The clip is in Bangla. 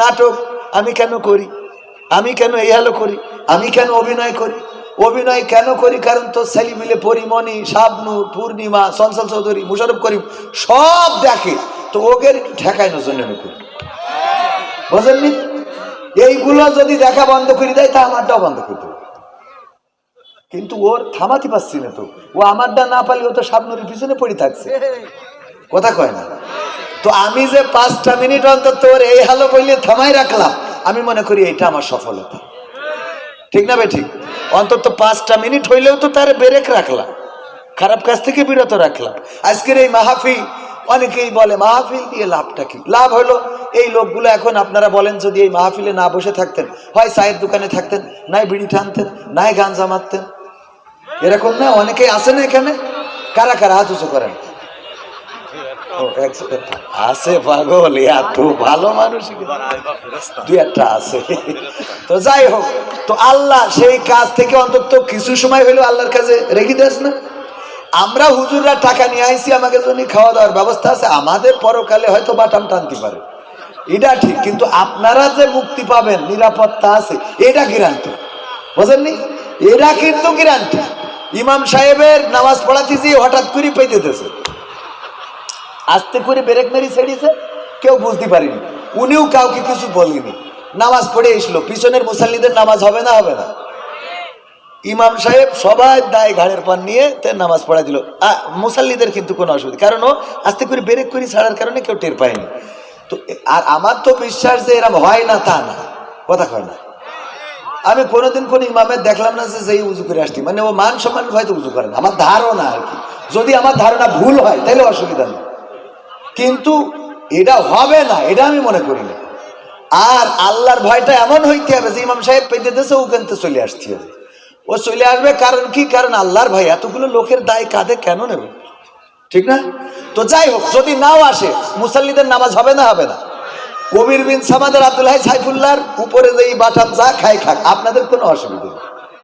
নাটক আমি কেন করি? আমি কেন এই হালো করি? আমি কেন অভিনয় করি? অভিনয় কেন করি? কারণ তো ছেলে মিলে পরিমণি শাবনু পূর্ণিমা সনসল চৌধুরী, মুশারফ করিম সব দেখে। তো ওকে ঠেকাইনোর জন্য আমি করি। বুঝলেননি এইগুলো যদি দেখা বন্ধ করে দেয়, তা আমারটাও বন্ধ করে দেবে। কিন্তু ওর থামাতে পারছি না তো। ও আমারটা না পারলে ও তো সাবনুরের পিছনে পড়ে থাকছে। কথা কয় না। তো আমি যে পাঁচটা মিনিট অন্তর তোর এই হালো বললে থামাই রাখলাম, আমি মনে করি এটা আমার সফলতা। ঠিক না ঠিক? অন্তত পাঁচটা মিনিট হইলেও তো তার ব্রেক রাখলাম। খারাপ কাজ থেকে বিরত রাখলাম। আজকের এই মাহফিল, অনেকেই বলে, মাহফিল দিয়ে লাভটা কি? লাভ হলো, এই লোকগুলো এখন আপনারা বলেন, যদি এই মাহফিলে না বসে থাকতেন, হয় চায়ের দোকানে থাকতেন, নাই বিড়ি টানতেন, নাই গান জামাতেন এরকম না, অনেকেই আসে না এখানে? কারা কারা হাত উঁচু করেন? আছে পাগল ভালো মানুষ দুই একটা আছে। তো যাই হোক তো আল্লাহ সেই কাজ থেকে অন্তত কিছু সময় আল্লাহর কাছে রেখে দেস না। আমরা হুজুররা টাকা নিয়ে আইছি আমাকে জন্য খাওয়া দাওয়ার ব্যবস্থা আছে আমাদের পরকালে হয়তো বাটাম টানতে পারে। এটা ঠিক কিন্তু আপনারা যে মুক্তি পাবেন নিরাপত্তা আছে এটা গ্যারান্টি বুঝেননি? এরা কিন্তু গ্যারান্টি ইমাম সাহেবের নামাজ পড়াতে যেয়ে হঠাৎ করে পেয়ে দিতেছে আস্তে করে ব্রেক মেরি ছেড়েছে, কেউ বুঝতে পারিনি। উনিও কাউকে কিছু বলেনি। নামাজ পড়ে এসলো, পিছনের মুসাল্লিদের নামাজ হবে না হবে না। ইমাম সাহেব সবাই দায় ঘাড়ের পান নিয়ে তার নামাজ পড়া দিল। মুসাল্লিদের কিন্তু কোনো অসুবিধা কারণ ও আস্তে করে ব্রেক করে ছাড়ার কারণে কেউ টের পায়নি। তো আর আমার তো বিশ্বাস যে এরম হয় না, তা না। কথা কয় না। আমি কোনোদিন কোন ইমামের দেখলাম না যে সেই উজু করে আসছি। মানে ও মান সম্মান হয়তো উজু করে না। আমার ধারণা আর কি। যদি আমার ধারণা ভুল হয়, তাহলে অসুবিধা নেই। কিন্তু এটা হবে না, এটা আমি মনে করি না। আর আল্লাহর ভয়টা এমন হইতে হবে যে ইমাম সাহেব পেতে ও কিন্তু চলে আসতে হবে ও চলে আসবে কারণ কি? কারণ আল্লাহর ভয়, এতগুলো লোকের দায় কাঁধে কেন নেবে? ঠিক না? তো যাই হোক, যদি নাও আসে, মুসাল্লিদের নামাজ হবে না হবে না। কবির বিন সামাদের আব্দুল্লাহ সাইফুল্লাহর উপরে যেই বাটাম যা খাই খাক। আপনাদের কোনো অসুবিধা নেই।